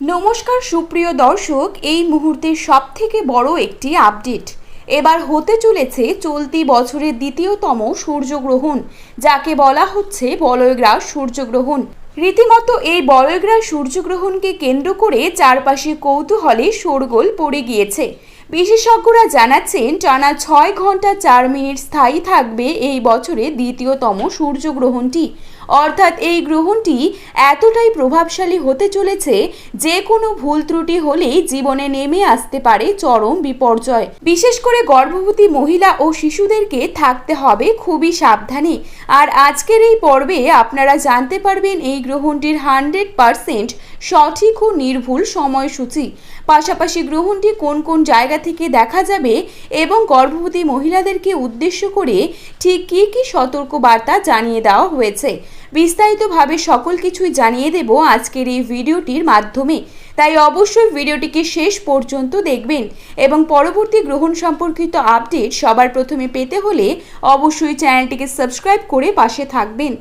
নমস্কার, সুপ্রিয় দর্শক, এই মুহূর্তের সব থেকে বড় একটি আপডেট। এবার হতে চলেছে চলতি বছরের দ্বিতীয়তম সূর্যগ্রহণ, যাকে বলা হচ্ছে বলয়গ্রাস সূর্যগ্রহণ। রীতিমতো এই বলয়গ্রাস সূর্যগ্রহণকে কেন্দ্র করে চারপাশে কৌতূহলে শোরগোল পড়ে গিয়েছে। বিশেষজ্ঞরা জানাচ্ছেন, টানা ছয় ঘণ্টা চার মিনিট স্থায়ী থাকবে এই বছরের দ্বিতীয়তম সূর্যগ্রহণটি। অর্থাৎ এই গ্রহণটি এতটাই প্রভাবশালী হতে চলেছে যে কোনো ভুল ত্রুটি হলেই জীবনে নেমে আসতে পারে চরম বিপর্যয়। বিশেষ করে গর্ভবতী মহিলা ও শিশুদেরকে থাকতে হবে খুবই সাবধানে। আর আজকের এই পর্বে আপনারা জানতে পারবেন এই গ্রহণটির হান্ড্রেড পারসেন্ট সঠিক ও নির্ভুল সময়সূচি। পাশাপাশি গ্রহণটি কোন কোন জায়গা থেকে দেখা যাবে এবং গর্ভবতী মহিলাদেরকে উদ্দেশ্য করে ঠিক কী কী সতর্কবার্তা জানিয়ে দেওয়া হয়েছে। বিস্তারিতভাবে সকল কিছুই জানিয়ে দেব আজকের এই ভিডিওটির মাধ্যমে। তাই অবশ্যই ভিডিওটিকে শেষ পর্যন্ত দেখবেন এবং পরবর্তী গ্রহণ সম্পর্কিত আপডেট সবার প্রথমে পেতে হলে অবশ্যই চ্যানেলটিকে সাবস্ক্রাইব করে পাশে থাকবেন।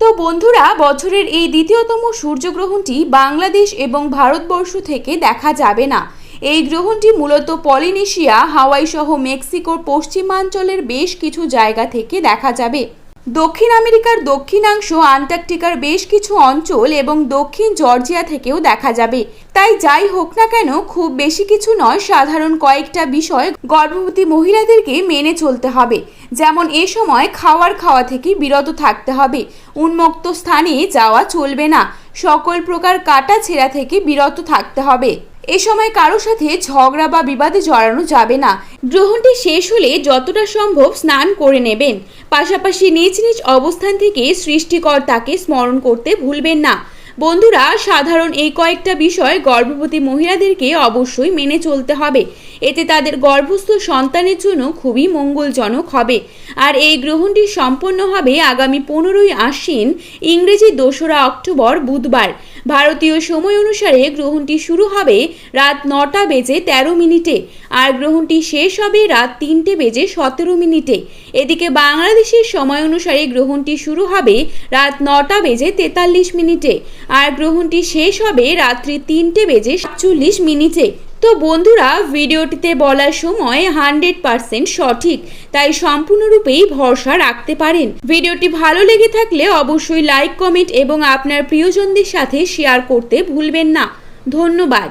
তো বন্ধুরা, বছরের এই দ্বিতীয়তম সূর্যগ্রহণটি বাংলাদেশ এবং ভারতবর্ষ থেকে দেখা যাবে না। এই গ্রহণটি মূলত পলিনেশিয়া হাওয়াই সহ মেক্সিকোর পশ্চিমাঞ্চলের বেশ কিছু জায়গা থেকে দেখা যাবে। দক্ষিণ আমেরিকার দক্ষিণাংশ আন্টার্কটিকার বেশ কিছু অঞ্চল এবং দক্ষিণ জর্জিয়া থেকেও দেখা যাবে। তাই যাই হোক না কেন, খুব বেশি কিছু নয়, সাধারণ কয়েকটা বিষয় গর্ভবতী মহিলাদেরকে মেনে চলতে হবে। যেমন এ সময় খাওয়ার খাওয়া থেকে বিরত থাকতে হবে। উন্মুক্ত স্থানে যাওয়া চলবে না। সকল প্রকার কাটা ছেঁড়া থেকে বিরত থাকতে হবে। এ সময় কারও সাথে ঝগড়া বা বিবাদে জড়ানো যাবে না। গ্রহণটি শেষ হলে যতটা সম্ভব স্নান করে নেবেন। পাশাপাশি নিজ নিজ অবস্থান থেকে সৃষ্টিকর্তাকে স্মরণ করতে ভুলবেন না। বন্ধুরা, সাধারণ এই কয়েকটা বিষয় গর্ভবতী মহিলাদেরকে অবশ্যই মেনে চলতে হবে। এতে তাদের গর্ভস্থ সন্তানের জন্য খুবই মঙ্গলজনক হবে। আর এই গ্রহণটি সম্পন্ন হবে আগামী পনেরোই আশ্বিন, ইংরেজি দোসরা অক্টোবর, বুধবার। ভারতীয় সময় অনুসারে গ্রহণটি শুরু হবে রাত নটা বেজে তেরো মিনিটে আর গ্রহণটি শেষ হবে রাত তিনটে বেজে সতেরো মিনিটে। এদিকে বাংলাদেশের সময় অনুসারে গ্রহণটি শুরু হবে রাত নটা বেজে তেতাল্লিশ মিনিটে। আর গ্রহণটি শেষ হবে রাত্রি তিনটে বেজে সাতচল্লিশ মিনিটে। তো বন্ধুরা, ভিডিওটিতে বলার সময় হান্ড্রেড পারসেন্ট সঠিক, তাই সম্পূর্ণরূপেই ভরসা রাখতে পারেন। ভিডিওটি ভালো লেগে থাকলে অবশ্যই লাইক, কমেন্ট এবং আপনার প্রিয়জনদের সাথে শেয়ার করতে ভুলবেন না। ধন্যবাদ।